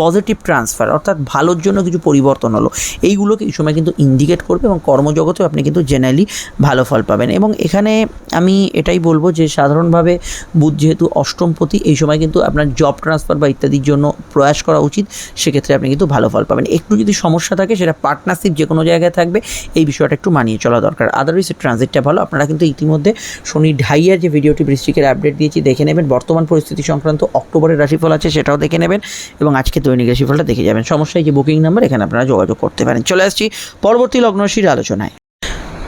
পজিটিভ ট্রান্সফার অর্থাৎ ভালোর জন্য কিছু পরিবর্তন হলো। এইগুলোকে এই সময় কিন্তু ইন্ডিকেট করবে এবং কর্মজগতেও আপনি কিন্তু জেনারেলি ভালো ফল পাবেন। এবং এখানে আমি এটাই বলব যে সাধারণভাবে বুধ যেহেতু অষ্টমপতি, এই সময় কিন্তু আপনার জব ট্রান্সফার বা ইত্যাদির জন্য প্রয়াস করা উচিত, সেক্ষেত্রে আপনি কিন্তু ভালো ফল পাবেন। একটু যদি সমস্যা থাকে, সেটা পার্টনারশিপ যে কোনো জায়গায় থাকবে, এই বিষয়টা একটু মানিয়ে চলা দরকার। আদারওয়াইজ ট্রানজিটটা ভালো। আপনারা কিন্তু ইতিমধ্যে শনি ঢাইয়ার যে ভিডিওটি বৃষ্টিকের আপডেট দিয়েছি, দেখে নেবেন। বর্তমান পরিস্থিতি সংক্রান্ত অক্টোবরের রাশিফল আছে, সেটাও দেখে নেবেন এবং আজকে দৈনিক রাশিফলটা দেখে যাবেন। সমস্যায় যে বুকিং নাম্বার এখানে আপনারা যোগাযোগ করতে পারেন। চলে আসছি পরবর্তী লগ্নশীর আলোচনায়।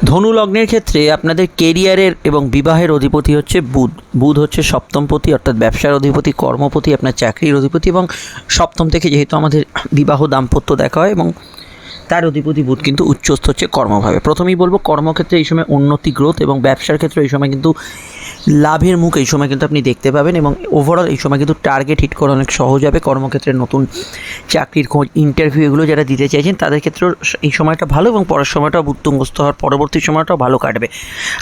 ধনু লগ্নের ক্ষেত্রে আপনাদের কেরিয়ারের এবং বিবাহের অধিপতি হচ্ছে বুধ। বুধ হচ্ছে সপ্তমপতি, অর্থাৎ ব্যবসার অধিপতি, কর্মপতি, আপনার চাকরির অধিপতি এবং সপ্তম থেকে যেহেতু আমাদের বিবাহ দাম্পত্য দেখা হয় এবং তার অধিপতি বুধ কিন্তু উচ্চস্থ হচ্ছে কর্মভাবে। প্রথমেই বলব, কর্মক্ষেত্রে এই সময় উন্নতি গ্রোথ এবং ব্যবসার ক্ষেত্রে এই সময় কিন্তু লাভের মুখ এই সময় কিন্তু আপনি দেখতে পাবেন এবং ওভারঅল এই সময় কিন্তু টার্গেট হিট করা অনেক সহজ হবে। কর্মক্ষেত্রে নতুন চাকরির খোঁজ ইন্টারভিউ এগুলো যারা দিতে চাইছেন, তাদের ক্ষেত্রেও এই সময়টা ভালো এবং পরের সময়টাও বুদ্ধঙ্গস্থ হওয়ার পরবর্তী সময়টাও ভালো কাটবে।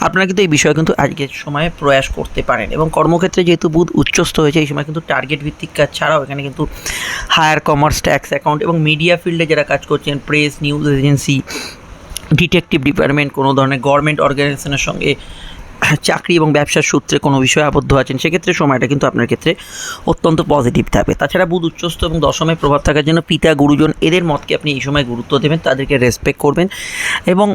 আপনারা কিন্তু এই বিষয়ে কিন্তু আজকের সময়ে প্রয়াস করতে পারেন এবং কর্মক্ষেত্রে যেহেতু বুধ উচ্চস্থ হয়েছে, এই সময় কিন্তু টার্গেট ভিত্তিক কাজ ছাড়াও এখানে কিন্তু হায়ার কমার্স ট্যাক্স অ্যাকাউন্ট এবং মিডিয়া ফিল্ডে যারা কাজ করছেন press news agency detective department কোনো ধরনের গভর্নমেন্ট অর্গানাইজেশনের সঙ্গে চাকরি এবং ব্যবসার সূত্রে কোনো বিষয়ে আবদ্ধ আছেন, সেক্ষেত্রে সময়টা কিন্তু আপনার ক্ষেত্রে অত্যন্ত পজিটিভ থাকবে। তাছাড়া বুধ, উচ্চস্থ এবং দশমের প্রভাব থাকার জন্য পিতা, গুরুজন এদের মতকে আপনি এই সময় গুরুত্ব দেবেন, তাদেরকে রেসপেক্ট করবেন এবং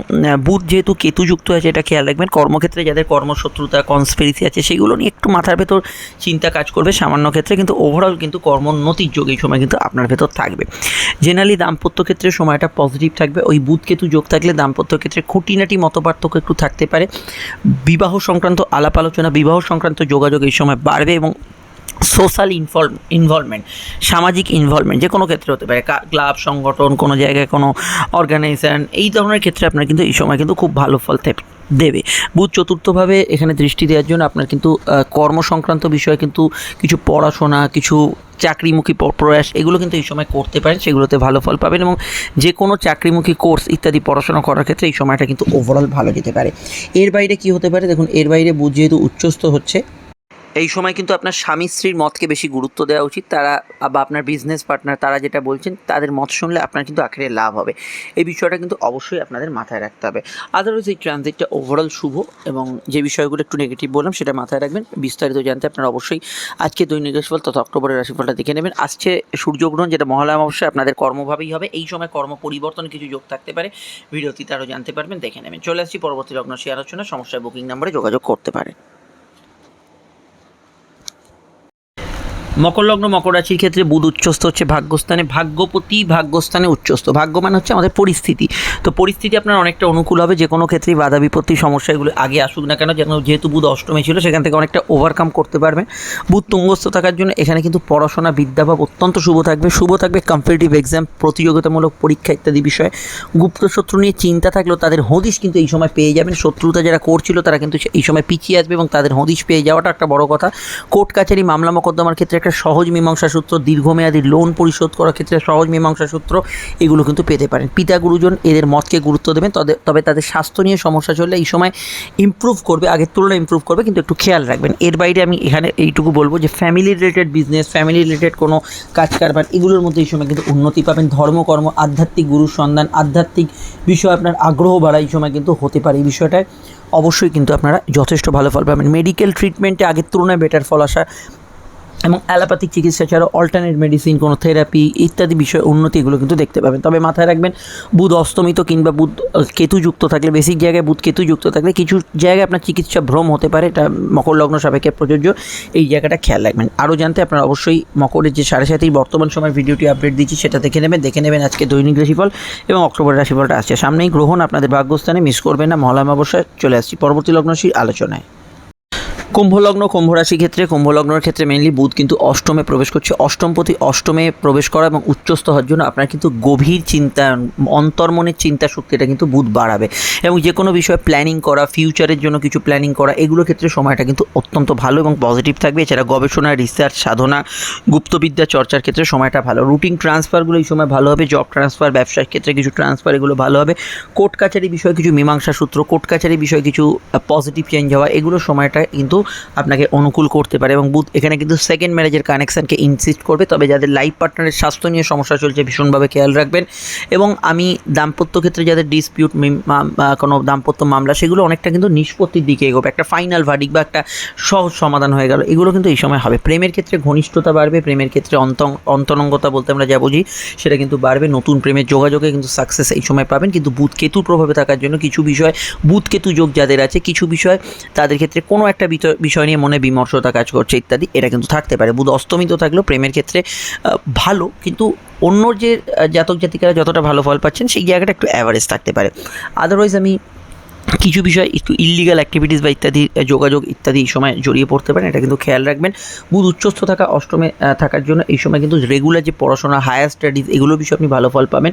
বুধ যেহেতু কেতুযুক্ত আছে, এটা খেয়াল রাখবেন, কর্মক্ষেত্রে যাদের কর্মশত্রুতা কনস্পিরেসি আছে, সেগুলো নিয়ে একটু মাথার ভেতর চিন্তা কাজ করবে, সামান্য ক্ষেত্রে কিন্তু ওভারঅল কিন্তু কর্মোন্নতির যোগ এই সময় কিন্তু আপনার ভেতর থাকবে। জেনারেলি দাম্পত্য ক্ষেত্রে সময়টা পজিটিভ থাকবে, ওই বুধ, কেতু যোগ থাকলে দাম্পত্য ক্ষেত্রে খুঁটিনাটি মতপার্থক্য একটু থাকতে পারে। বিবাহ সংক্রান্ত আলাপ আলোচনা, বিবাহ সংক্রান্ত যোগাযোগ এই সময় বাড়বে এবং সোশ্যাল ইনভলভ ইনভলভমেন্ট, সামাজিক ইনভলভমেন্ট যে কোনো ক্ষেত্রে হতে পারে ক্লাব, সংগঠন, কোনো জায়গায় কোনো অর্গানাইজেশন, এই ধরনের ক্ষেত্রে আপনার কিন্তু এই সময় কিন্তু খুব ভালো ফল থাকবে দেবে। বুধ চতুর্থভাবে এখানে দৃষ্টি দেওয়ার জন্য আপনার কিন্তু কর্ম সংক্রান্ত বিষয়ে কিন্তু কিছু পড়াশোনা, কিছু চাকরিমুখী প্রয়াস এগুলো কিন্তু এই সময় করতে পারেন, সেগুলোতে ভালো ফল পাবেন এবং যে কোনো চাকরিমুখী কোর্স ইত্যাদি পড়াশোনা করার ক্ষেত্রে এই সময়টা কিন্তু ওভারঅল ভালো যেতে পারে। এর বাইরে কি হতে পারে? দেখুন, এর বাইরে বুধ যেহেতু উচ্চস্থ হচ্ছে এই সময় কিন্তু আপনার স্বামী স্ত্রীর মতকে বেশি গুরুত্ব দেওয়া উচিত। তারা বা আপনার বিজনেস পার্টনার তারা যেটা বলছেন, তাদের মত শুনলে আপনার কিন্তু আখেরে লাভ হবে। এই বিষয়টা কিন্তু অবশ্যই আপনাদের মাথায় রাখতে হবে। আদারওয়াইজ এই ট্রানজিটটা ওভারঅল শুভ এবং যে বিষয়গুলো একটু নেগেটিভ বললাম, সেটা মাথায় রাখবেন। বিস্তারিত জানতে আপনারা অবশ্যই আজকে দৈনিক রাশিফল তথা অক্টোবরের রাশিফলটা দেখে নেবেন। আসছে সূর্যগ্রহণ যেটা মহালয়া অবশ্যই আপনাদের কর্মভাবেই হবে। এই সময় কর্ম পরিবর্তন কিছু যোগ থাকতে পারে। ভিডিওটিতে আরও জানতে পারবেন, দেখে নেবেন। চলে আসছি পরবর্তী লগ্ন সে আলোচনা। সমস্যায় বুকিং নাম্বারে যোগাযোগ করতে পারেন। মকর লগ্ন মকর রাশির ক্ষেত্রে বুধ উচ্চস্থ হচ্ছে ভাগ্যস্থানে, ভাগ্যপতি ভাগ্যস্থানে উচ্চস্থ। ভাগ্য মানে হচ্ছে আমাদের পরিস্থিতি। তো পরিস্থিতি আপনার অনেকটা অনুকূল হবে, যে কোনো ক্ষেত্রেই বাধা বিপত্তি সমস্যা এগুলো আগে আসুক না কেন, যেন যেহেতু বুধ অষ্টমে ছিল, সেখান থেকে অনেকটা ওভারকাম করতে পারবেন বুধ তুঙ্গস্থ থাকার জন্য এখানে কিন্তু পড়াশোনা বিদ্যাভাব অত্যন্ত শুভ থাকবে। শুভ থাকবে কম্পিটিটিভ এক্সাম প্রতিযোগিতামূলক পরীক্ষা ইত্যাদি বিষয়ে। গুপ্ত শত্রু নিয়ে চিন্তা থাকলেও তাদের হদিশ কিন্তু এই সময় পেয়ে যাবেন। শত্রুতা যারা করছিল, তারা কিন্তু এই সময় পিছিয়ে আসবে এবং তাদের হদিশ পেয়ে যাওয়াটা একটা বড় কথা। কোর্ট কাছারি মামলা মোকদ্দমার ক্ষেত্রে একটা সহজ মীমাংসা সূত্র, দীর্ঘমেয়াদী লোন পরিশোধ করার ক্ষেত্রে সহজ মীমাংসা সূত্র, এগুলো কিন্তু পেতে পারেন। পিতা গুরুজন এদের মতকে গুরুত্ব দেবেন তবে তবে তাদের স্বাস্থ্য নিয়ে সমস্যা চললে এই সময় ইমপ্রুভ করবে, আগের তুলনায় ইমপ্রুভ করবে, কিন্তু একটু খেয়াল রাখবেন। এর বাইরে আমি এখানে এইটুকু বলব যে family related business family related কোনো কাজ কারবার, এগুলোর মধ্যে এই সময় কিন্তু উন্নতি পাবেন। ধর্মকর্ম আধ্যাত্মিক গুরুর সন্ধান, আধ্যাত্মিক বিষয়ে আপনার আগ্রহ বাড়া এই সময় কিন্তু হতে পারে এই বিষয়টায়। অবশ্যই কিন্তু আপনারা যথেষ্ট ভালো ফল পাবেন। মেডিকেল ট্রিটমেন্টে আগের তুলনায় বেটার ফল আসা এবং অ্যালোপ্যাথিক চিকিৎসা ছাড়াও অল্টারনেট মেডিসিন কোনো থেরাপি ইত্যাদি বিষয়ে উন্নতি এগুলো কিন্তু দেখতে পাবেন। তবে মাথায় রাখবেন, বুধ অস্তমিত কিংবা বুধ কেতুযুক্ত থাকলে, বেসিক জায়গায় বুধ কেতুযুক্ত থাকলে কিছু জায়গায় আপনার চিকিৎসা ভ্রম হতে পারে, এটা মকর লগ্ন সাপেক্ষে প্রযোজ্য। এই জায়গাটা খেয়াল রাখবেন। আরও জানতে আপনারা অবশ্যই মকরের যে সাড়ে সাতেই বর্তমান সময় ভিডিওটি আপডেট দিচ্ছি, সেটা দেখে নেবেন। দেখে নেবেন আজকে দৈনিক রাশিফল এবং অক্টোবর রাশিফলটা আসছে। সামনেই গ্রহণ আপনাদের ভাগ্যস্থানে মিস করবেন না মহলাম অবশ্যই চলে আসছি। পরবর্তী লগ্নশীর আলোচনায়। কুম্ভলগ্ন কুম্ভ রাশি ক্ষেত্রে, কুম্ভলগ্নের ক্ষেত্রে মেনলি বুধ কিন্তু অষ্টমে প্রবেশ করছে। অষ্টমপতি অষ্টমে প্রবেশ করা এবং উচ্চস্থ হওয়ার জন্য আপনার কিন্তু গভীর চিন্তা, অন্তর্মনের চিন্তা শক্তিটা কিন্তু বুধ বাড়াবে। এবং যে কোনো বিষয়ে প্ল্যানিং করা ফিউচারের জন্য কিছু প্ল্যানিং করা, এগুলোর ক্ষেত্রে সময়টা কিন্তু অত্যন্ত ভালো এবং পজিটিভ থাকবে। এছাড়া গবেষণা রিসার্চ সাধনা, গুপ্তবিদ্যা চর্চার ক্ষেত্রে সময়টা ভালো। রুটিন ট্রান্সফারগুলো এই সময় ভালো হবে জব ট্রান্সফার ব্যবসার ক্ষেত্রে কিছু ট্রান্সফার এগুলো ভালো হবে। কোর্ট কাছারি বিষয়ে কিছু মীমাংসা সূত্র কোর্ট কাছারি বিষয়ে কিছু পজিটিভ চেঞ্জ হওয়া এগুলো সময়টা কিন্তু আপনাকে অনুকূল করতে পারে এবং বুধ এখানে কিন্তু সেকেন্ড ম্যারেজের কানেকশানকে ইনসিস্ট করবে। তবে যাদের লাইফ পার্টনারের স্বাস্থ্য নিয়ে সমস্যা চলছে, ভীষণভাবে খেয়াল রাখবেন। এবং আমি দাম্পত্য ক্ষেত্রে যাদের ডিসপিউট কোনো দাম্পত্য মামলা, সেগুলো অনেকটা কিন্তু নিষ্পত্তির দিকে এগোবে। একটা ফাইনাল ভার্ডিক বা একটা সহজ সমাধান হয়ে গেল। এগুলো কিন্তু এই সময় হবে। প্রেমের ক্ষেত্রে ঘনিষ্ঠতা বাড়বে, প্রেমের ক্ষেত্রে অন্ত, অন্তরঙ্গতা বলতে আমরা যা বুঝি, সেটা কিন্তু বাড়বে। নতুন প্রেমের যোগাযোগে কিন্তু সাকসেস এই সময় পাবেন। কিন্তু বুধ কেতুর প্রভাবে থাকার জন্য কিছু বিষয়, বুধ কেতু যোগ যাদের আছে, কিছু বিষয় তাদের ক্ষেত্রে কোনো একটা বিত- বিষয় নিয়ে মনে বিমর্ষতা কাজ করছে ইত্যাদি, এটা কিন্তু থাকতে পারে। বুধ অস্তমিত থাকলেও প্রেমের ক্ষেত্রে ভালো, কিন্তু অন্য যে জাতক জাতিকারা যতটা ভালো ফল পাচ্ছেন, সেই জায়গাটা একটু অ্যাভারেজ থাকতে পারে। আদারওয়াইজ আমি কিছু বিষয়, একটু ইলিগাল অ্যাক্টিভিটিস বা ইত্যাদি যোগাযোগ ইত্যাদি এই সময় জড়িয়ে পড়তে পারেন এটা কিন্তু খেয়াল রাখবেন। বুধ উচ্চস্থ থাকা, অষ্টমে থাকার জন্য এই সময় কিন্তু রেগুলার যে পড়াশোনা হায়ার স্টাডিজ এগুলো বিষয়ে আপনি ভালো ফল পাবেন।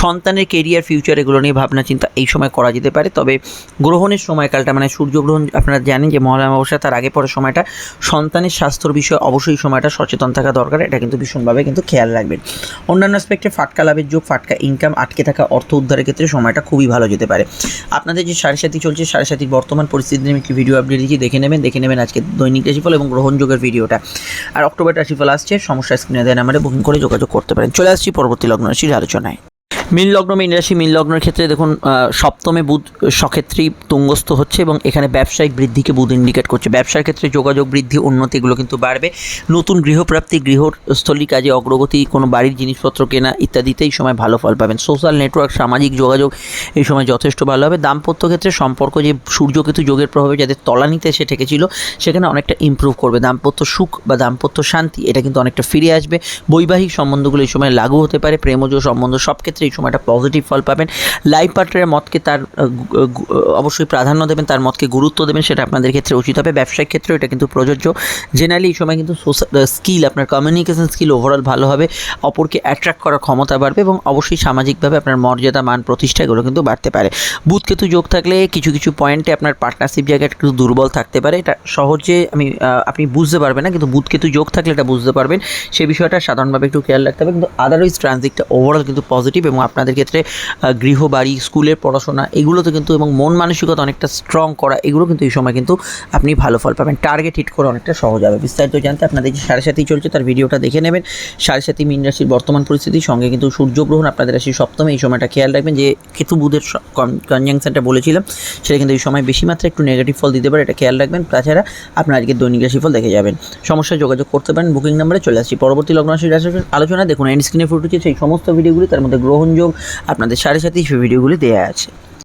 সন্তানের কেরিয়ার ফিউচার এগুলো নিয়ে ভাবনা, চিন্তা এই সময় করা যেতে পারে। তবে গ্রহণের সময়কালটা মানে সূর্যগ্রহণ, আপনারা জানেন যে মহালয়া অমাবস্যা, তার আগে পরে সময়টা, সন্তানের স্বাস্থ্যর বিষয়ে অবশ্যই সময়টা সচেতন থাকা দরকার, এটা কিন্তু ভীষণভাবে কিন্তু খেয়াল রাখবেন। অন্যান্য অ্যাসপেক্টে ফাটকা লাভের যোগ, ফাটকা ইনকাম আটকে থাকা অর্থ উদ্ধারের ক্ষেত্রে সময়টা খুবই ভালো যেতে পারে। আপনাদের যে সাড়ে সাথী চলছে, সাড়ে সাথীর বর্তমান পরিস্থিতি নিয়ে একটি ভিডিও আপডেট দিচ্ছি। দেখে নেবেন দেখে নেবেন আজকে দৈনিক রাশিফল এবং গ্রহণযোগের ভিডিওটা আর অক্টোবর রাশিফল আসছে, সমস্যা স্ক্রিনে দেন নাম্বারে বুকিং করে যোগাযোগ করতে পারেন। চলে আসছি পরবর্তী লগ্ন রাশির আলোচনায়। মীন লগ্ন মীন রাশি মীন লগ্নের ক্ষেত্রে দেখুন সপ্তমে বুধ সক্ষেত্রেই তুঙ্গস্থ হচ্ছে এবং এখানে ব্যবসায়িক বৃদ্ধিকে বুধ ইন্ডিকেট করছে। ব্যবসার ক্ষেত্রে যোগাযোগ বৃদ্ধি, উন্নতি এগুলো কিন্তু বাড়বে। নতুন গৃহপ্রাপ্তি, গৃহস্থলী কাজে অগ্রগতি, কোনো বাড়ির জিনিসপত্র কেনা ইত্যাদিতে এই সময় ভালো ফল পাবেন। সোশ্যাল নেটওয়ার্ক, সামাজিক যোগাযোগ এই সময় যথেষ্ট ভালো হবে। দাম্পত্য ক্ষেত্রে সম্পর্ক যে সূর্যকেতু যোগের প্রভাবে যাদের তলানিতে এসে ঠেকেছিল, সেখানে অনেকটা ইমপ্রুভ করবে। দাম্পত্য সুখ বা দাম্পত্য শান্তি, এটা কিন্তু অনেকটা ফিরে আসবে। বৈবাহিক সম্বন্ধগুলো এই সময় লাগু হতে পারে। প্রেমজ সম্বন্ধ সব ক্ষেত্রে এই সময়টা পজিটিভ ফল পাবেন। লাইফ পার্টনারের মতকে তার অবশ্যই প্রাধান্য দেবেন, তার মতকে গুরুত্ব দেবেন, সেটা আপনাদের ক্ষেত্রে উচিত হবে। ব্যবসায়িক ক্ষেত্রেও এটা কিন্তু প্রযোজ্য। জেনারেলি এই সময় কিন্তু স্কিল আপনার কমিউনিকেশন স্কিল ওভারঅল ভালো হবে, অপরকে অ্যাট্রাক্ট করার ক্ষমতা বাড়বে এবং অবশ্যই সামাজিকভাবে আপনার মর্যাদা, মান প্রতিষ্ঠা এগুলো কিন্তু বাড়তে পারে। বুধ কেতু যোগ থাকলে কিছু কিছু পয়েন্টে আপনার পার্টনারশিপ জায়গাটা একটু দুর্বল থাকতে পারে। এটা সহজে আমি আপনি বুঝতে পারবেন না, কিন্তু বুধ কেতু যোগ থাকলে এটা বুঝতে পারবেন। সেই বিষয়টা সাধারণভাবে একটু খেয়াল রাখতে হবে, কিন্তু আদারওয়াইজ ট্রানজিটটা ওভারঅল কিন্তু পজিটিভ এবং আপনাদের ক্ষেত্রে গৃহবাড়ি, স্কুলের পড়াশোনা, এগুলোতে কিন্তু এবং মন মানসিকতা অনেকটা স্ট্রং করা, এগুলো কিন্তু এই সময় কিন্তু আপনি ভালো ফল পাবেন। টার্গেট হিট করা অনেকটা সহজ হবে। বিস্তারিত জানতে আপনাদের যে সাড়ে সাথী চলছে তার ভিডিওটা দেখে নেবেন। সাড়ে সাথী মীন রাশির বর্তমান পরিস্থিতির সঙ্গে কিন্তু সূর্যগ্রহণ আপনাদের রাশির সপ্তমে এই সময়টা খেয়াল রাখবেন যে কেতু বুধের কনজাংশনটা বলেছিলাম, সেটা কিন্তু এই সময় বেশি মাত্রায় একটু নেগেটিভ ফল দিতে পারে, এটা খেয়াল রাখবেন। তাছাড়া আপনার আজকে দৈনিক রাশিফল দেখে যাবেন। সমস্যায় যোগাযোগ করতে পারেন বুকিং নাম্বারে চলে আসছি। পরবর্তী লগ্ন রাশির আলোচনা দেখুন এন্ড স্ক্রিনে ফুটেছে সেই সমস্ত ভিডিওগুলি তার মধ্যে গ্রহণযোগ আপনাদের সাড়ে সাথে ভিডিওগুলি দেওয়া আছে।